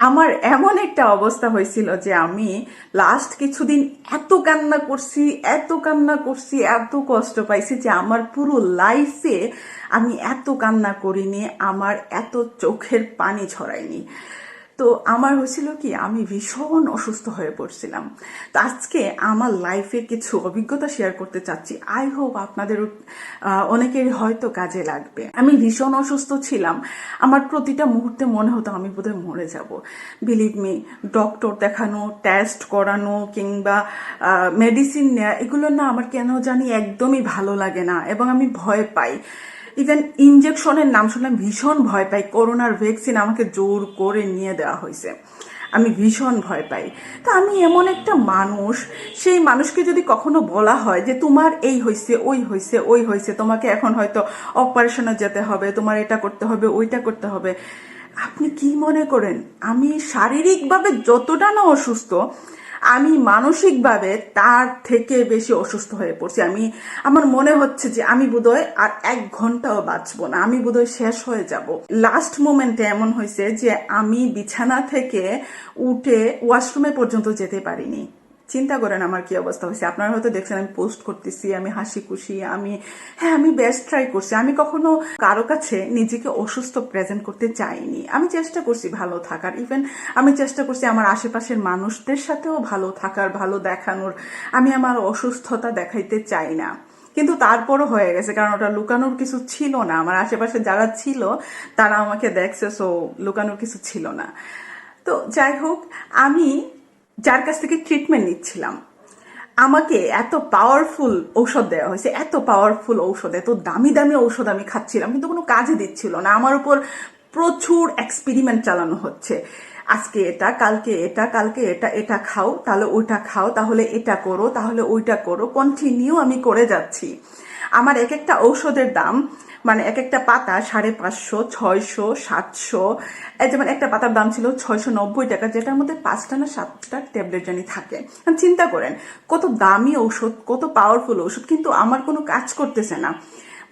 আমার এমন একটা অবস্থা হয়েছিল যে আমি লাস্ট কিছুদিন এত কান্না করছি, এত কান্না করছি, এত কষ্ট পাইছি যে আমার পুরো লাইফে আমি এত কান্না করিনি, আমার এত চোখের পানি ছড়ায়নি তো আমার হয়েছিল কি, আমি ভীষণ অসুস্থ হয়ে পড়ছিলাম। তো আজকে আমার লাইফের কিছু অভিজ্ঞতা শেয়ার করতে চাচ্ছি। আই হোপ আপনাদের অনেকেরই হয়তো কাজে লাগবে। আমি ভীষণ অসুস্থ ছিলাম। আমার প্রতিটা মুহূর্তে মনে হতো আমি বোধহয় মরে যাব। বিলিভ মি ডক্টর দেখানো টেস্ট করানো, কিংবা মেডিসিন নেওয়া এগুলো না আমার কেন জানি একদমই ভালো লাগে না। এবং আমি ভয় পাই। ইভেন ইনজেকশনের নাম শুনলাম ভীষণ ভয় পাই করোনার ভ্যাকসিন আমাকে জোর করে নিয়ে দেওয়া হয়েছে। আমি ভীষণ ভয় পাই। তা আমি এমন একটা মানুষ, সেই মানুষকে যদি কখনো বলা হয় যে, তোমার এই হয়েছে, ওই হয়েছে ওই হয়েছে, তোমাকে এখন হয়তো অপারেশনে যেতে হবে, তোমার এটা করতে হবে, ওইটা করতে হবে। আপনি কি মনে করেন? আমি শারীরিকভাবে যতটা না অসুস্থ আমি মানসিকভাবে তার থেকে বেশি অসুস্থ হয়ে পড়ছি। আমি, আমার মনে হচ্ছে যে আমি বোধহয় আর এক ঘন্টাও বাঁচবো না। আমি বোধহয় শেষ হয়ে যাব। লাস্ট মোমেন্টে এমন হয়েছে যে আমি বিছানা থেকে উঠে ওয়াশরুমে পর্যন্ত যেতে পারিনি। চিন্তা করেন আমার কি অবস্থা হয়েছে। আপনারা হয়তো দেখছেন আমি পোস্ট করতেছি, আমি হাসি খুশি আমি হ্যাঁ আমি বেস্ট ট্রাই করছি। আমি কখনো কারও কাছে নিজেকে অসুস্থ প্রেজেন্ট করতে চাইনি। আমি চেষ্টা করছি ভালো থাকার। ইভেন আমি চেষ্টা করছি আমার আশেপাশের মানুষদের সাথেও ভালো থাকার, ভালো দেখানোর। আমি আমার অসুস্থতা দেখাইতে চাই না। কিন্তু তারপরও হয়ে গেছে, কারণ ওটা লুকানোর কিছু ছিল না। আমার আশেপাশে যারা ছিল, তারা আমাকে দেখছে সো লুকানোর কিছু ছিল না। তো যাই হোক, আমি যার কাছ থেকে ট্রিটমেন্ট নিচ্ছিলাম। আমাকে এত পাওয়ারফুল ঔষধ দেওয়া হয়েছে, এত পাওয়ারফুল ঔষধ, এত দামি দামি ঔষধ আমি খাচ্ছিলাম, কিন্তু কোনো কাজে দিচ্ছিল না। আমার উপর প্রচুর এক্সপেরিমেন্ট চালানো হচ্ছে। আজকে এটা, কালকে এটা কালকে এটা এটা খাও, তাহলে ওইটা খাও, তাহলে এটা করো, তাহলে ওইটা করো কন্টিনিউ আমি করে যাচ্ছি। আমার এক একটা ঔষধের দাম মানে এক একটা পাতা সাড়ে পাঁচশো, ছয়শো, সাতশো যেমন একটা পাতার দাম ছিল ছয়শো নব্বই টাকা, যেটার মধ্যে পাঁচটা না সাতটা ট্যাবলেট জানি থাকে। চিন্তা করেন, কত দামি ঔষধ, কত পাওয়ারফুল ঔষধ, কিন্তু আমার কোনো কাজ করতেছে না।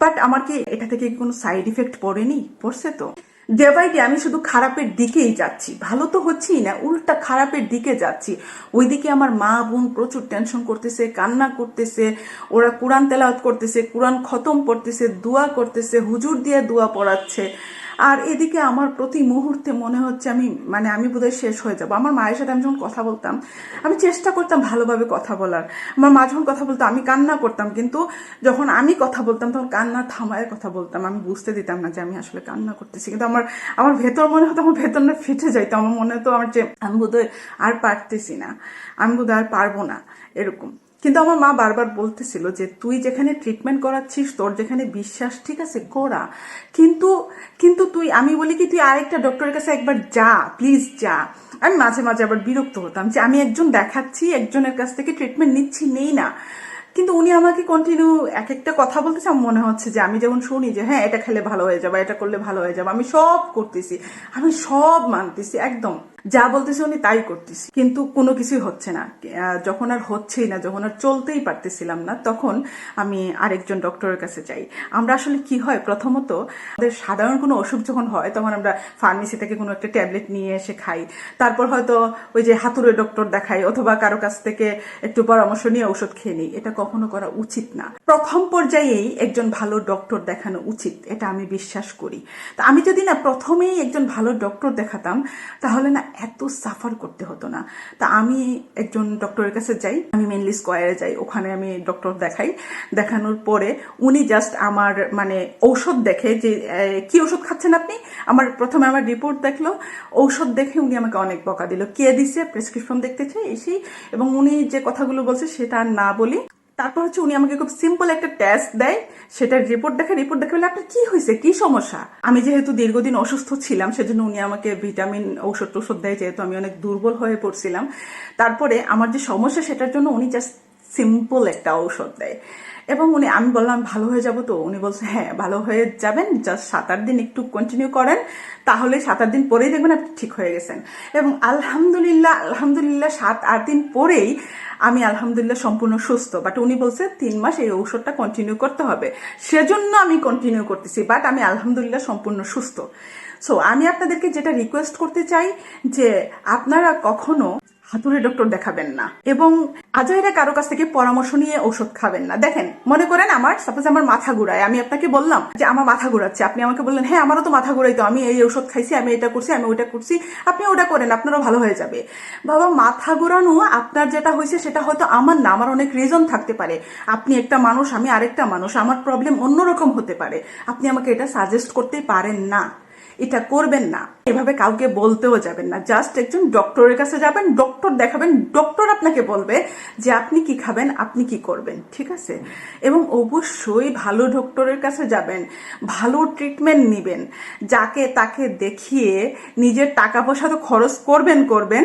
বাট আমার কি এটা থেকে কোনো সাইড ইফেক্ট পড়েনি? পড়ছে তো। ডে বাই আমি শুধু খারাপের দিকেই যাচ্ছি। ভালো তো হচ্ছেই না, উল্টা খারাপের দিকে যাচ্ছি। ওইদিকে আমার মা বোন প্রচুর টেনশন করতেছে, কান্না করতেছে, ওরা কোরআন তেলাওয়াত করতেছে, কোরআন খতম পড়তেছে দোয়া করতেছে, হুজুর দিয়ে দোয়া পড়াচ্ছে। আর এদিকে আমার প্রতি মুহূর্তে মনে হচ্ছে আমি মানে আমি বোধহয় শেষ হয়ে যাব। আমার মায়ের সাথে আমি যখন কথা বলতাম, আমি চেষ্টা করতাম ভালোভাবে কথা বলার। আমার মা যখন কথা বলতো, আমি কান্না করতাম, কিন্তু যখন আমি কথা বলতাম, তখন কান্না থামায় কথা বলতাম। আমি বুঝতে দিতাম না যে আমি আসলে কান্না করতেছি। কিন্তু আমার আমার ভেতর মনে হতো আমার ভেতর না ফেটে যাইতো। আমার মনে হতো আমার যে, আমি বোধহয় আর পারতেছি না। আমি বোধহয় আর পারব না, এরকম। কিন্তু আমার মা বারবার বলতেছিল যে তুই যেখানে ট্রিটমেন্ট করাচ্ছিস, তোর যেখানে বিশ্বাস, ঠিক আছে, করা। কিন্তু কিন্তু তুই, আমি বলি কি, তুই আরেকটা ডক্টরের কাছে একবার যা প্লিজ যা। আমি মাঝে মাঝে আবার বিরক্ত হতাম যে আমি একজন দেখাচ্ছি, একজনের কাছ থেকে ট্রিটমেন্ট নিচ্ছি, নেই না। কিন্তু উনি আমাকে কন্টিনিউ এক একটা কথা বলতেছে, আমার মনে হচ্ছে যে আমি যেমন শুনি যে হ্যাঁ এটা খেলে ভালো হয়ে যাবে, এটা করলে ভালো হয়ে যাবে। আমি সব করতেছি, আমি সব মানতেছি, একদম। যা বলতেছি উনি তাই করতেছি। কিন্তু কোনো কিছুই হচ্ছে না। যখন আর হচ্ছেই না, যখন আর চলতেই পারতেছিলাম না, তখন আমি আরেকজন ডক্টরের কাছে যাই। আমরা আসলে কি হয়, প্রথমত আমাদের সাধারণ কোনো অসুখ যখন হয়, তখন আমরা ফার্মেসি থেকে কোনো একটা ট্যাবলেট নিয়ে এসে খাই। তারপর হয়তো ওই যে হাতুড়ে ডক্টর দেখাই, অথবা কারও কাছ থেকে একটু পরামর্শ নিয়ে ওষুধ খেয়ে নিই। এটা কখনো করা উচিত না। প্রথম পর্যায়েই একজন ভালো ডক্টর দেখানো উচিত, এটা আমি বিশ্বাস করি। তা আমি যদি না প্রথমেই একজন ভালো ডক্টর দেখাতাম, তাহলে না এত সাফার করতে হতো না। তা আমি একজন ডক্টরের কাছে যাই, আমি মেনলি স্কোয়ারে যাই, ওখানে আমি ডক্টর দেখাই। দেখানোর পরে উনি জাস্ট আমার মানে ঔষধ দেখে যে কি ওষুধ খাচ্ছেন আপনি? আমার প্রথমে আমার রিপোর্ট দেখল, ঔষধ দেখে উনি আমাকে অনেক বকা দিল। কে দিছে? প্রেসক্রিপশন দেখতে এসেই। এবং উনি যে কথাগুলো বলছে সেটা আর না বলি। তারপর হচ্ছে উনি আমাকে খুব সিম্পল একটা টেস্ট দেয়। সেটার রিপোর্ট দেখে রিপোর্ট দেখে বলে, আপনার কি হয়েছে? কি সমস্যা? আমি যেহেতু দীর্ঘদিন অসুস্থ ছিলাম, সেজন্য উনি আমাকে ভিটামিন ঔষধ টৌষধ দেয়, যেহেতু আমি অনেক দুর্বল হয়ে পড়ছিলাম। তারপরে আমার যে সমস্যা, সেটার জন্য উনি জাস্ট সিম্পল একটা ঔষধ দেয়। এবং উনি, আমি বললাম, ভালো হয়ে যাব তো? উনি বলছে হ্যাঁ ভালো হয়ে যাবেন জাস্ট সাত আট দিন একটু কন্টিনিউ করেন, তাহলে সাত আট দিন পরেই দেখবেন আপনি ঠিক হয়ে গেছেন। এবং আলহামদুলিল্লাহ আলহামদুলিল্লাহ সাত আট দিন পরেই আমি আলহামদুলিল্লাহ সম্পূর্ণ সুস্থ। বাট উনি বলছে, তিন মাস এই ঔষধটা কন্টিনিউ করতে হবে। সেজন্য আমি কন্টিনিউ করতেছি বাট আমি আলহামদুলিল্লাহ সম্পূর্ণ সুস্থ। সো আমি আপনাদেরকে যেটা রিকোয়েস্ট করতে চাই, যে আপনারা কখনো হাতুড়ে ডক্টর দেখাবেন না। এবং আজহাইরা কারও কাছ থেকে পরামর্শ নিয়ে ওষুধ খাবেন না। দেখেন, মনে করেন আমার সাপোজ আমার মাথা ঘুরায়, আমি আপনাকে বললাম যে আমার মাথা ঘুরাচ্ছে, আপনি আমাকে বললেন হ্যাঁ আমারও তো মাথা ঘুরাই তো আমি এই ওষুধ খাইছি, আমি এটা করছি, আমি ওটা করছি, আপনি ওটা করেন, আপনারও ভালো হয়ে যাবে। বাবা, মাথা ঘোরানো আপনার যেটা হয়েছে, সেটা হয়তো আমার না, আমার অনেক রিজন থাকতে পারে। আপনি একটা মানুষ, আমি আরেকটা মানুষ, আমার প্রবলেম অন্যরকম হতে পারে। আপনি আমাকে এটা সাজেস্ট করতে পারেন না। এটা করবেন না। এভাবে কাউকে বলতেও যাবেন না। জাস্ট একজন ডক্টরের কাছে যাবেন ডক্টর দেখাবেন ডক্টর আপনাকে বলবে যে আপনি কি খাবেন, আপনি কি করবেন, ঠিক আছে? এবং অবশ্যই ভালো ডক্টরের কাছে যাবেন, ভালো ট্রিটমেন্ট নেবেন, যাকে তাকে দেখিয়ে নিজের টাকা পয়সা তো খরচ করবেন করবেন।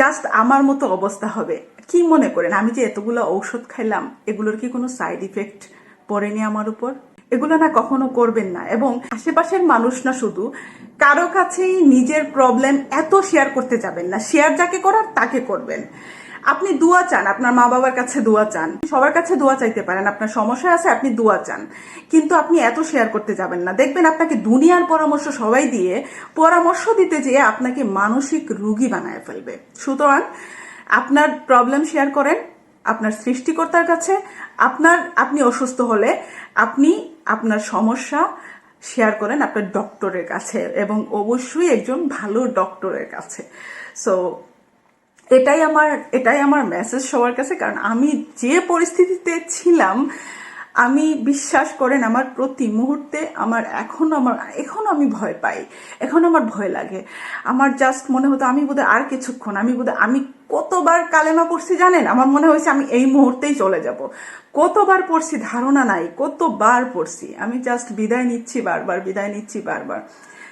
জাস্ট আমার মতো অবস্থা হবে। কি মনে করেন? আমি যে এতগুলো ঔষধ খাইলাম, এগুলোর কি কোনো সাইড ইফেক্ট পড়েনি আমার উপর? এগুলো না কখনো করবেন না। এবং আশেপাশের মানুষ না শুধু, কারও কাছেই নিজের প্রবলেম এত শেয়ার করতে যাবেন না। শেয়ার যাকে করার তাকে করবেন। আপনি দোয়া চান, আপনার মা বাবার কাছে দোয়া চান। সবার কাছে দোয়া চাইতে পারেন, আপনার সমস্যা আছে আপনি দোয়া চান। কিন্তু আপনি এত শেয়ার করতে যাবেন না। দেখবেন আপনাকে দুনিয়ার পরামর্শ সবাই দিয়ে পরামর্শ দিতে যেয়ে আপনাকে মানসিক রুগী বানায় ফেলবে। সুতরাং আপনার প্রবলেম শেয়ার করেন, আপনার সৃষ্টিকর্তার কাছে, আপনার, আপনি অসুস্থ হলে আপনি আপনার সমস্যা শেয়ার করেন আপনার ডক্টরের কাছে এবং অবশ্যই একজন ভালো ডক্টরের কাছে। সো এটাই আমার এটাই আমার মেসেজ সবার কাছে। কারণ আমি যে পরিস্থিতিতে ছিলাম, আমি বিশ্বাস করেন আমার প্রতি মুহূর্তে আমার এখন আমার, এখন আমি ভয় পাই। এখন আমার ভয় লাগে। আমার জাস্ট মনে হতো আমি বোধহয় আর কিছুক্ষণ, আমি বোধহয়, আমি কতবার কালেমা পড়ছি জানেন? আমার মনে হয়েছে আমি এই মুহূর্তেই চলে যাব। কতবার পড়ছি? ধারণা নাই। কতবার পড়ছি? আমি জাস্ট বিদায় নিচ্ছি বারবার, বিদায় নিচ্ছি বারবার।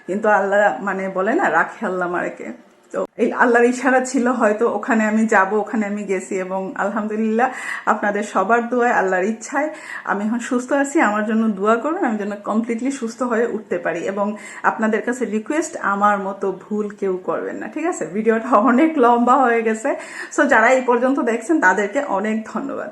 কিন্তু আল্লাহ মানে বলে না, রাখে আল্লাহ মারেকে তো এই আল্লাহর ইশারা ছিল, হয়তো ওখানে আমি যাব, ওখানে আমি গেছি এবং আলহামদুলিল্লাহ আপনাদের সবার দোয়ায় আল্লাহর ইচ্ছায় আমি এখন সুস্থ আছি। আমার জন্য দোয়া করবেন, আমি যেন কমপ্লিটলি সুস্থ হয়ে উঠতে পারি এবং আপনাদের কাছে রিকোয়েস্ট আমার মতো ভুল কেউ করবেন না, ঠিক আছে? ভিডিওটা অনেক লম্বা হয়ে গেছে। সো যারা এই পর্যন্ত দেখছেন, তাদেরকে অনেক ধন্যবাদ।